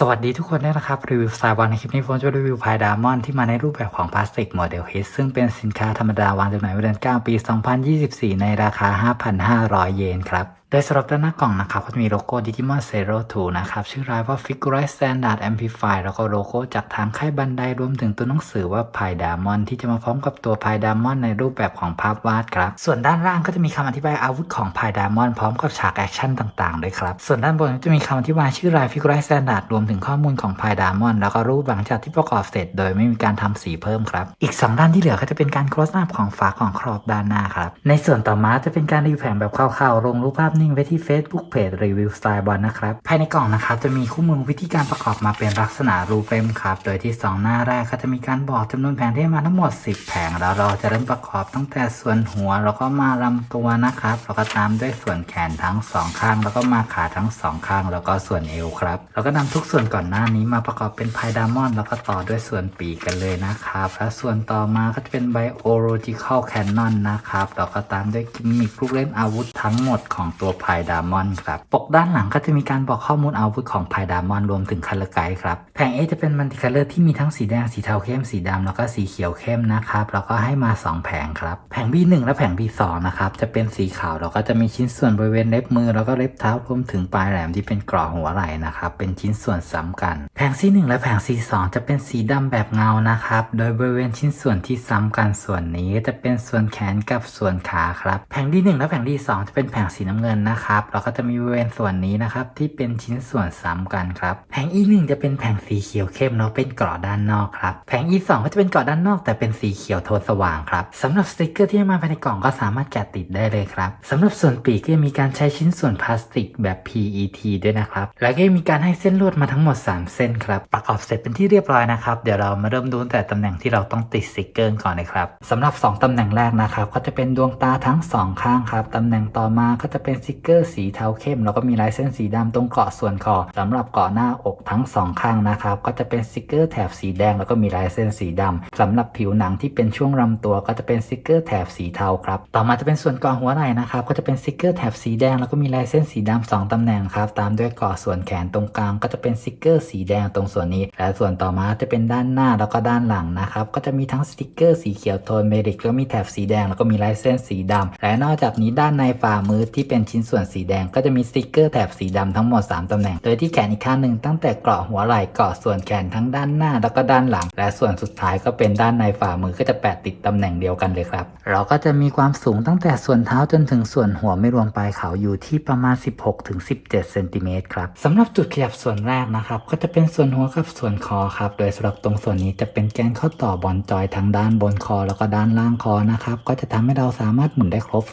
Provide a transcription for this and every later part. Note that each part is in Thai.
สวัสดีทุกคนด้วยนะครับ รีวิวสไตล์บอลในคลิปนี้ผมจะรีวิวพายดามอนที่มาในรูปแบบของพลาสติกโมเดลฮิตซึ่งเป็นสินค้าธรรมดาวางจำหน่ายเมื่อเดือน9ปี 2024 ในราคา 5,500 เยนครับ ดยสำหรับด้านหน้ากล่องนะครับก็จะมีโลโก้ Digimon Zero 2นะครับ ชื่อรายว่า Figure Standard Amplify แล้วก็โลโก้จากทางค่ายบันไดรวมถึงตัวหนังสือว่าพายดามอนที่จะมาพร้อมกับตัวพายดามอนในรูปแบบของภาพวาดครับ ส่วนด้านล่างก็จะมีคำอธิบายอาวุธของพายดามอนพร้อมกับฉากแอคชั่นต่างๆด้วยครับ ส่วนด้านบนก็จะมีคำอธิบายชื่อราย Figure Standard รวมถึงข้อมูลของพายดามอนแล้วก็รูปหลังจากที่ประกอบเสร็จ โดยไม่มีการทำสีเพิ่มครับ อีก 2 ด้านที่เหลือก็จะเป็นการ close up ของฝาของครอบด้านหน้าครับในส่วนต่อมาจะเป็นการรีวิวแผงแบบคร่าวๆลงรูปภาพนิ่งไว้ที่ Facebook เพจรีวิวสไตล์บอลนะครับ ภายในกล่องนะครับจะมีคู่มือวิธีการประกอบมาเป็นลักษณะรูปเล่มครับ โดยที่ 2 หน้าแรกก็จะมีการบอกจำนวนแผงที่มาทั้งหมด 10 แผงแล้วเราจะเริ่มประกอบตั้งแต่ส่วนหัว แล้วก็มาลำตัวนะครับแล้วก็ตามด้วยส่วนแขนทั้งสองข้าง แล้วก็มาขาทั้งสองข้าง แล้วก็ส่วนเอวครับแล้วก็นำทุกส่วนก่อนหน้านี้มาประกอบเป็นไพดามอน แล้วก็ต่อด้วยส่วนปีกกันเลยนะครับและส่วนต่อมาก็จะเป็น biological cannon นะครับแล้วก็ตามด้วยกิมมิคลูกเล่นอาวุธทั้งหมดของตัวไพดามอนครับปกด้านหลังก็จะมีการบอกข้อมูลอาวุธของไพดามอนรวมถึงคัลเลอร์ไกด์ครับแผง A จะเป็นมัลติคัลเลอร์ที่มีทั้งสีแดงสีเทาเข้มสีดำแล้วก็สีเขียวเข้มนะครับแล้วก็ให้มา 2 แผงครับแผง B1 และแผง B2 นะครับจะเป็นสีขาวแล้วก็จะมีชิ้นส่วนบริเวณเล็บมือแล้วก็เล็บเท้ารวมถึงปลายแหลมที่เป็นกรอบหัวไหล่นะครับเป็นชิ้นส่วนซ้ำกัน แผง C1 และแผง C2 จะเป็นสีดำแบบเงานะครับโดยบริเวณชิ้นส่วนที่ซ้ำกันส่วนนี้จะเป็นส่วนแขนกับส่วนขาครับแผง D1 และแผง D2 จะเป็นแผงสีน้ำเงินนะครับแล้วก็จะมีบริเวณส่วนนี้นะครับ ที่เป็นชิ้นส่วนซ้ำกันครับ แผง E1 จะเป็นแผงสีเขียวเข้มเนาะเป็นกราะด้านนอกครับ แผง E2 ก็จะเป็นกราะด้านนอกแต่เป็นสีเขียวโทนสว่างครับสำหรับสติกเกอร์ที่มาภายในกล่องก็สามารถแกะติดได้เลยครับสำหรับส่วนปีกก็จะมีการใช้ชิ้นส่วนพลาสติกแบบ PET ด้วยนะครับ แล้วก็ยังมีการให้เส้นลวดมาทั้งหมด 3 เส้นครับ ประกอบเสร็จเป็นที่เรียบร้อยนะครับ เดี๋ยวเรามาเริ่มดูแต่ตำแหน่งที่เราต้องติดสติกเกอร์ก่อนเลยครับสำหรับ 2ตำแหน่งแรกนะครับ ก็จะเป็นดวงตาทั้งสองข้างครับตำแหน่งต่อมาก็จะเป็นสติกเกอร์สีเทาเข้มแล้วก็มีลายเส้นสีดำตรงเกาะส่วนคอสำหรับเกาะหน้าอกทั้งสองข้างนะครับก็จะเป็นสติกเกอร์แถบสีแดงแล้วก็มีลายเส้นสีดำสำหรับผิวหนังที่เป็นช่วงลำตัวก็จะเป็นสติกเกอร์แถบสีเทาครับต่อมาจะเป็นส่วนเกาะหัวไหล่นะครับก็จะเป็นสติกเกอร์แถบสีแดงแล้วก็มีลายเส้นสีดำสองตำแหน่งครับตามด้วยเกาะส่วนแขนตรงกลางก็จะเป็นสติกเกอร์สีแดงตรงส่วนนี้ และส่วนต่อมาจะเป็นด้านหน้าแล้วก็ด้านหลังนะครับก็จะมีทั้งสติกเกอร์สีเขียวโทนเมริกแล้วมีแถบสีแดงแล้วก็มีลายเส้นสีดำและนอกจากนี้ด้านในฝ่ามือที่เป็นชนส่วนสีแดงก็จะมีสติกเกอร์แถบสีดำทั้งหมด 3ตำแหน่ง โดยที่แขนอีกข้างหนึ่งตั้งแต่เกราะหัวไหล่เกาะส่วนแขนทั้งด้านหน้าแล้วก็ด้านหลัง และส่วนสุดท้ายก็เป็นด้านในฝ่ามือก็จะแปะติดตำแหน่งเดียวกันเลยครับ เราก็จะมีความสูงตั้งแต่ส่วนเท้าจนถึงส่วนหัวไม่รวมปลายเขาอยู่ที่ประมาณ 16-17เซนติเมตรครับสำหรับจุดขยับส่วนแรกนะครับก็จะเป็นส่วนหัวกับส่วนคอครับโดยสำหรับตรงส่วนนี้จะเป็นแกนข้อต่อบอลจอยทั้งด้านบนคอ แล้วก็ด้านล่างคอนะครับก็จะทำให้เราสามารถหมุนได้ครบ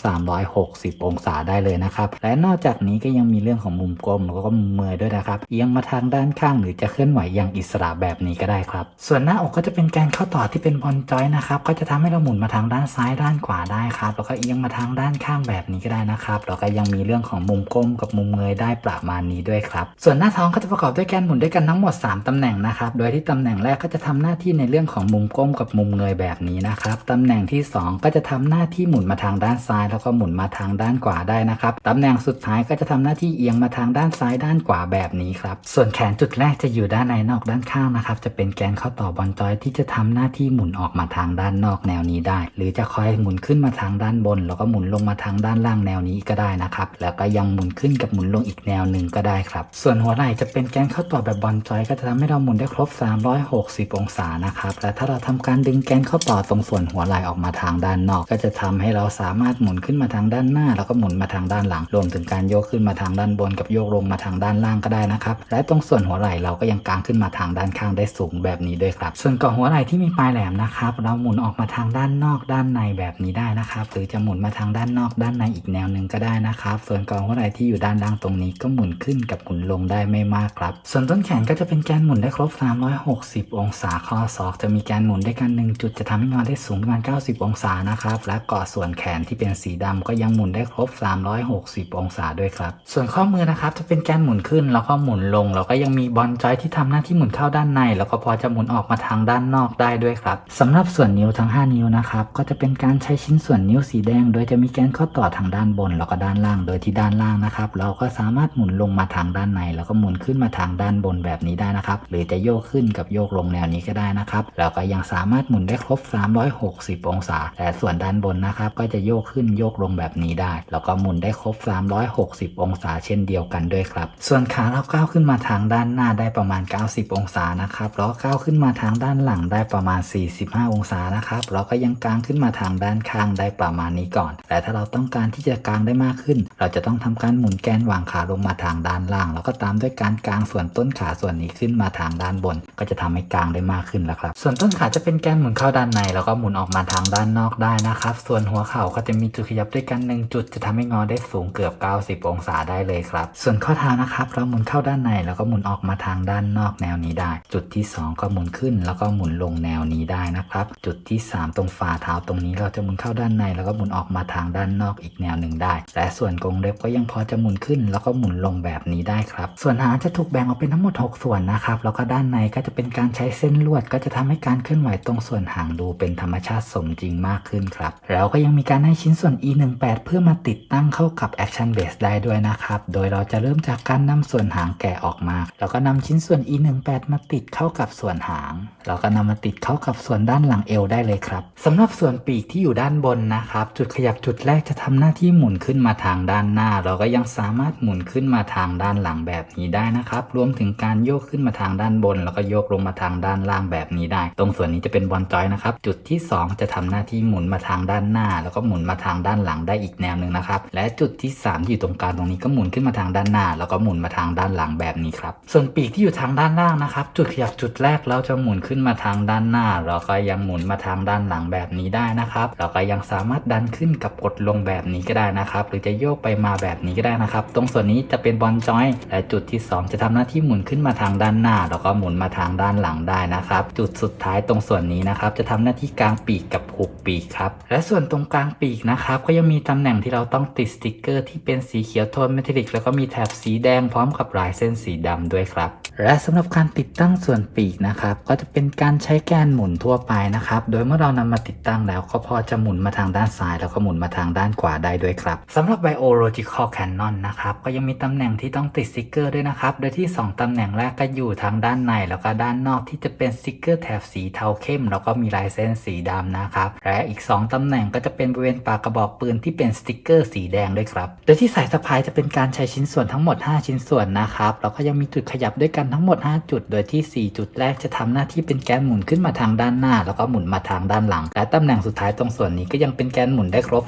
360 องศาได้เลยนะครับและนอกจากนี้ก็ยังมีเรื่องของมุมกลมแล้วก็มุมเมยด้วยนะครับ เอียงมาทางด้านข้างหรือจะเคลื่อนไหวอย่างอิสระแบบนี้ก็ได้ครับ ส่วนหน้าอกก็จะเป็นแกนข้อต่อที่เป็นบอลจอยนะครับ ก็จะทำให้เราหมุนมาทางด้านซ้ายด้านขวาได้ครับ แล้วก็เอียงมาทางด้านข้างแบบนี้ก็ได้นะครับ แล้วก็ยังมีเรื่องของมุมก้มกับมุมเงยได้ประมาณนี้ด้วยครับ ส่วนหน้าท้องก็จะประกอบด้วยแกนหมุนด้วยกันทั้งหมด 3ตำแหน่งนะครับ โดยที่ตำแหน่งแรกก็จะทำหน้าที่ในเรื่องของมุมก้มกับมุมเงยแบบนี้นะครับตำแหน่งที่ 2 ก็จะทำหน้าที่หมุนมาทางด้านซ้าย แล้วก็หมุนมาทางด้านขวาได้นะครับตำแหน่งสุดท้ายก็จะทำหน้าที่เอียงมาทางด้านซ้ายด้านขวาแบบนี้ครับ ส่วนแขนจุดแรกจะอยู่ด้านในนอกด้านข้างนะครับ จะเป็นแกนข้อต่อบอลจอยที่จะทำหน้าที่หมุนออกมาทางด้านนอกแนวนี้ได้ หรือจะคอยหมุนขึ้นมาทางด้านบน แล้วก็หมุนลงมาทางด้านล่างแนวนี้ก็ได้นะครับ แล้วก็ยังหมุนขึ้นกับหมุนลงอีกแนวหนึ่งก็ได้ครับ ส่วนหัวไหล่จะเป็นแกนข้อต่อแบบบอลจอยก็จะทำให้เราหมุนได้ครบ 360 องศานะครับและถ้าเราทำการดึงแกนข้อต่อตรงส่วนหัวไหล่ออกมาทางด้านนอก ก็จะทำให้เราสามารถหมุนขึ้นมาทางด้านหน้า แล้วก็หมุนมาทางด้านหลัง รวมถึงการโยกขึ้นมาทางด้านบนกับโยกลงมาทางด้านล่างก็ได้นะครับ และตรงส่วนหัวไหล่เราก็ยังกางขึ้นมาทางด้านข้างได้สูงแบบนี้ด้วยครับ ส่วนกาะหัวไหล่ที่มีปลายแหลมนะครับ เราหมุนออกมาทางด้านนอกด้านในแบบนี้ได้นะครับ หรือจะหมุนมาทางด้านนอกด้านในอีกแนวหนึ่งก็ได้นะครับ ส่วนกาะหัวไหล่ที่อยู่ด้านล่างตรงนี้ก็หมุนขึ้นกับหมุนลงได้ไม่มากครับ ส่วนต้นแขนก็จะเป็นแกนหมุนได้ครบ 360 องศาข้อศอกจะมีแกนหมุนได้กันหนึ่งจุดจะทำให้งอได้สูงประมาณ 90 องศานะครับและกาะส่วนแขนที่เป็นสีดำก็ยังหมุนได้ครบ 360 60 องศาด้วยครับ ส่วนข้อมือนะครับจะเป็นแกนหมุนขึ้นแล้วก็หมุนลง แล้วก็ยังมีบอลจอยที่ทำหน้าที่หมุนเข้าด้านใน แล้วก็พอจะหมุนออกมาทางด้านนอกได้ด้วยครับสำหรับส่วนนิ้วทั้ง 5 นิ้วนะครับก็จะเป็นการใช้ชิ้นส่วนนิ้วสีแดง โดยจะมีแกนข้อต่อทางด้านบน แล้วก็ด้านล่าง โดยที่ด้านล่างนะครับเราก็สามารถหมุนลงมาทางด้านใน แล้วก็หมุนขึ้นมาทางด้านบนแบบนี้ได้นะครับหรือจะโยกขึ้นกับโยกลงแนวนี้ก็ได้นะครับแล้วก็ยังสามารถหมุนได้ครบ 360 องศา แต่ส่วนด้านบนนะครับก็จะโยกขึ้นโยกลงแบบนี้ได้ แล้วก็หมุนได้ครบ 360 องศาเช่นเดียวกันด้วยครับ ส่วนขาเราก้าวขึ้นมาทางด้านหน้าได้ประมาณ 90 องศานะครับแล้วก้าวขึ้นมาทางด้านหลังได้ประมาณ 45 องศานะครับแล้วก็ยังกางขึ้นมาทางด้านข้างได้ประมาณนี้ก่อน แต่ถ้าเราต้องการที่จะกางได้มากขึ้น เราจะต้องทำการหมุนแกนวางขาลงมาทางด้านล่าง แล้วก็ตามด้วยการกางส่วนต้นขาส่วนนี้ขึ้นมาทางด้านบน ก็จะทำให้กางได้มากขึ้นแล้วครับ ส่วนต้นขาจะเป็นแกนหมุนเข้าด้านใน แล้วก็หมุนออกมาทางด้านนอกได้นะครับ ส่วนหัวเข่าก็จะมีจุดขยับด้วยกันหนึ่งจุดจะทำให้งอได้สูงเกือบ 90 องศาได้เลยครับ ส่วนข้อเท้านะครับ เราหมุนเข้าด้านในแล้วก็หมุนออกมาทางด้านนอกแนวนี้ได้ จุดที่ 2 ก็หมุนขึ้น แล้วก็หมุนลงแนวนี้ได้นะครับ จุดที่ 3 ตรงฝ่าเท้าตรงนี้เราจะหมุนเข้าด้านในแล้วก็หมุนออกมาทางด้านนอกอีกแนวหนึ่งได้ และส่วนกรงเล็บก็ยังพอจะหมุนขึ้น แล้วก็หมุนลงแบบนี้ได้ครับ ส่วนหางจะถูกแบ่งออกเป็นทั้งหมด 6 ส่วนนะครับ แล้วก็ด้านในก็จะเป็นการใช้เส้นลวด ก็จะทำให้การเคลื่อนไหวตรงส่วนหางดูเป็นธรรมชาติสมจริงมากขึ้นครับ แล้วก็ยังมีการให้ชิ้นส่วน e18 เพื่อมาติดตั้งเข้ากับกับ action base ได้ด้วยนะครับ โดยเราจะเริ่มจากการนำส่วนหางแกะออกมา แล้วก็นำชิ้นส่วน e18 มาติดเข้ากับส่วนหาง แล้วก็นำมาติดเข้ากับส่วนด้านหลังเอวได้เลยครับสำหรับส่วนปีกที่อยู่ด้านบนนะครับ จุดขยับจุดแรกจะทำหน้าที่หมุนขึ้นมาทางด้านหน้า เราก็ยังสามารถหมุนขึ้นมาทางด้านหลังแบบนี้ได้นะครับ รวมถึงการโยกขึ้นมาทางด้านบน แล้วก็โยกลงมาทางด้านล่างแบบนี้ได้ ตรงส่วนนี้จะเป็นบอลจอยนะครับ จุดที่ 2 จะทำหน้าที่หมุนมาทางด้านหน้า แล้วก็หมุนมาทางด้านหลังได้อีกแนวหนึ่งนะครับ และจุดที่ 3 ที่อยู่ตรงกลางตรงนี้ก็หมุนขึ้นมาทางด้านหน้า แล้วก็หมุนมาทางด้านหลังแบบนี้ครับ ส่วนปีกที่อยู่ทางด้านล่างนะครับ จุดขยับจุดแรกเราจะหมุนขึ้นมาทางด้านหน้าเราก็ยังหมุนมาทางด้านหลังแบบนี้ได้นะครับเราก็ยังสามารถดันขึ้นกับกดลงแบบนี้ก็ได้นะครับ หรือจะโยกไปมาแบบนี้ก็ได้นะครับ ตรงส่วนนี้จะเป็นบอลจอยและจุดที่ 2 จะทำหน้าที่หมุนขึ้นมาทางด้านหน้า แล้วก็หมุนมาทางด้านหลังได้นะครับ จุดสุดท้ายตรงส่วนนี้นะครับ จะทำหน้าที่กลางปีกกับหุบปีกครับและส่วนตรงกลางปีกนะครับก็ยังมีตำแหน่งที่เราต้องติดสติกเกอร์ที่เป็นสีเขียวโทนเมทัลลิก แล้วก็มีแถบสีแดงพร้อมกับลายเส้นสีดำด้วยครับ และสำหรับการติดตั้งส่วนปีกนะครับ ก็จะเป็นการใช้แกนหมุนทั่วไปนะครับ โดยเมื่อเรานำมาติดตั้งแล้วก็พอจะหมุนมาทางด้านซ้าย แล้วก็หมุนมาทางด้านขวาได้ด้วยครับสำหรับ Biological Cannon นะครับก็ยังมีตำแหน่งที่ต้องติดสติกเกอร์ด้วยนะครับ โดยที่ 2 ตำแหน่งแรกก็อยู่ทางด้านใน แล้วก็ด้านนอกที่จะเป็นสติกเกอร์แถบสีเทาเข้ม แล้วก็มีลายเส้นสีดำนะครับและอีก 2 ตำแหน่งก็จะเป็นบริเวณปากกระบอกปืนที่เป็นสติกเกอร์สีแดงด้วยครับ โดยที่สายสะพายจะเป็นการใช้ชิ้นส่วนทั้งหมด 5 ชิ้นส่วนนะครับแล้วก็ยังมีจุดขยับด้วยกันทั้งหมด 5 จุด โดยที่ 4 จุดแรกจะทำหน้าที่เป็นแกนหมุนขึ้นมาทางด้านหน้า แล้วก็หมุนมาทางด้านหลัง และตำแหน่งสุดท้ายตรงส่วนนี้ก็ยังเป็นแกนหมุนได้ครบ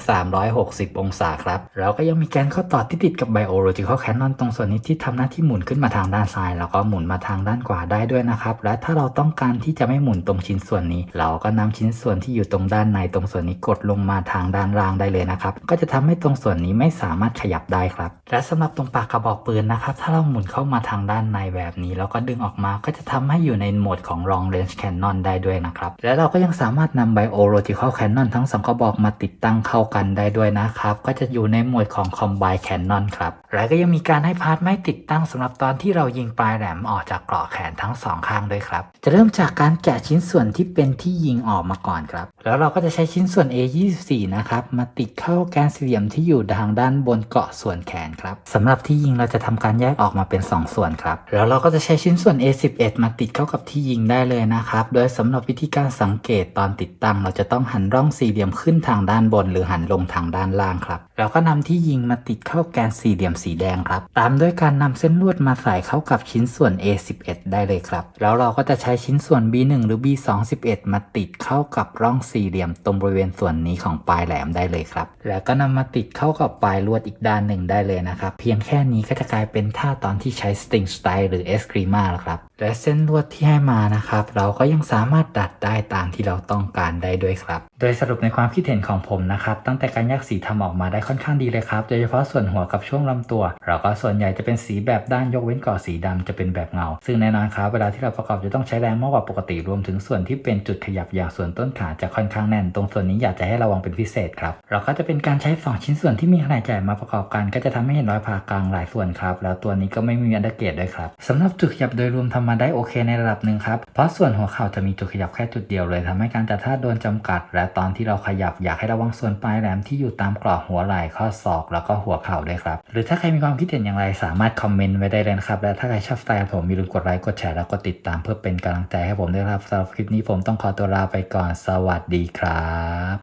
360 องศาครับแล้วก็ยังมีแกนข้อต่อที่ติดกับ Biological Cannon ตรงส่วนนี้ที่ทำหน้าที่หมุนขึ้นมาทางด้านซ้าย แล้วก็หมุนมาทางด้านขวาได้ด้วยนะครับและถ้าเราต้องการที่จะไม่หมุนตรงชิ้นส่วนนี้ เราก็นำชิ้นส่วนที่อยู่ตรงด้านในตรงส่วนนี้กดลงมาทางด้านล่างได้เลยนะครับก็จะทำให้ตรงส่วนนี้ไม่สามารถขยับได้ครับ และสำหรับตรงปากกระบอกปืนนะครับ ถ้าเราหมุนเข้ามาทางด้านในแบบนี้ แล้วก็ดึงออกมาก็จะทำให้อยู่ในโหมดของ long range cannon ได้ด้วยนะครับ และเราก็ยังสามารถนำ biological cannon ทั้งสองกระบอกมาติดตั้งเข้ากันได้ด้วยนะครับ ก็จะอยู่ในโหมดของ combine cannon ครับ และก็ยังมีการให้พาร์ทไม้ติดตั้งสำหรับตอนที่เรายิงปลายแหลมออกจากเกราะแขนทั้งสองข้างด้วยครับ จะเริ่มจากการแกะชิ้นส่วนที่เป็นที่ยิงออกมาก่อนครับ แล้วเราก็จะใช้ชิ้นส่วน A24 นะครับมาติดเข้าแกนสี่เหลี่ยมที่อยู่ทางด้านบนเกาะส่วนแขนครับสำหรับที่ยิงเราจะทำการแยกออกมาเป็น 2 ส่วนครับแล้วเราก็จะใช้ชิ้นส่วน A11 มาติดเข้ากับที่ยิงได้เลยนะครับโดยสำหรับวิธีการสังเกตตอนติดตั้ง เราจะต้องหันร่องสี่เหลี่ยมขึ้นทางด้านบน หรือหันลงทางด้านล่างครับแล้วก็นำที่ยิงมาติดเข้าแกนสี่เหลี่ยมสีแดงครับตามด้วยการนำเส้นลวดมาใส่เข้ากับชิ้นส่วน A11 ได้เลยครับแล้วเราก็จะใช้ชิ้นส่วน B1 หรือ B211 มาติดเข้ากับร่องสี่เหลี่ยมตรงบริเวณส่วนนี้ของปลายแหลมได้เลยครับแล้วก็นำมาติดเข้ากับปลายลวดอีกด้านหนึ่งได้เลยนะครับ เพียงแค่นี้ก็จะกลายเป็นท่าตอนที่ใช้สติงสไตล์หรือเอสกรีมาแล้วครับ และเส้นลวดที่ให้มานะครับ เราก็ยังสามารถดัดได้ตามที่เราต้องการได้ด้วยครับโดยสรุปในความคิดเห็นของผมนะครับตั้งแต่การแยกสีทำออกมาได้ค่อนข้างดีเลยครับโดยเฉพาะส่วนหัวกับช่วงลำตัว เราก็ส่วนใหญ่จะเป็นสีแบบด้านยกเว้นก่อสีดำจะเป็นแบบเงา ซึ่งแน่นอนครับเวลาที่เราประกอบจะต้องใช้แรงมากกว่าปกติรวมถึงส่วนที่เป็นจุดขยับอย่างส่วนต้นขาจะค่อนข้างแน่น ตรงส่วนนี้อยากจะให้ระวังเป็นพิเศษครับเราก็จะเป็นการใช้สองชิ้นส่วนที่มีขนาดใหญ่มาประกอบกัน ก็จะทำให้เห็นรอยผ่ากลางหลายส่วนครับแล้วตัวนี้ก็ไม่มีอันเดอร์เกตด้วยครับสำหรับจุดขยับโดยรวมทำมาได้โอเคในระดับหนึ่งครับเพราะส่วนหัวเข่าจะมีจุดขยับแค่จุดเดียวเลยทำให้การจัดท่าโดนจำกัดและตอนที่เราขยับอยากให้ระวังส่วนปลายแหลมที่อยู่ตามกรอบหัวไหล่ข้อศอก แล้วก็หัวเข่าด้วยครับ หรือถ้าใครมีความคิดเห็นอย่างไรสามารถคอมเมนต์ไว้ได้เลยนะครับ และถ้าใครชอบสไตล์ผมอย่าลืมกดไลค์กดแชร์แล้วกดติดตามเพื่อเป็นกำลังใจให้ผมด้วยครับสำหรับคลิปนี้ผมต้องขอตัวลาไปก่อนสวัสดีครับ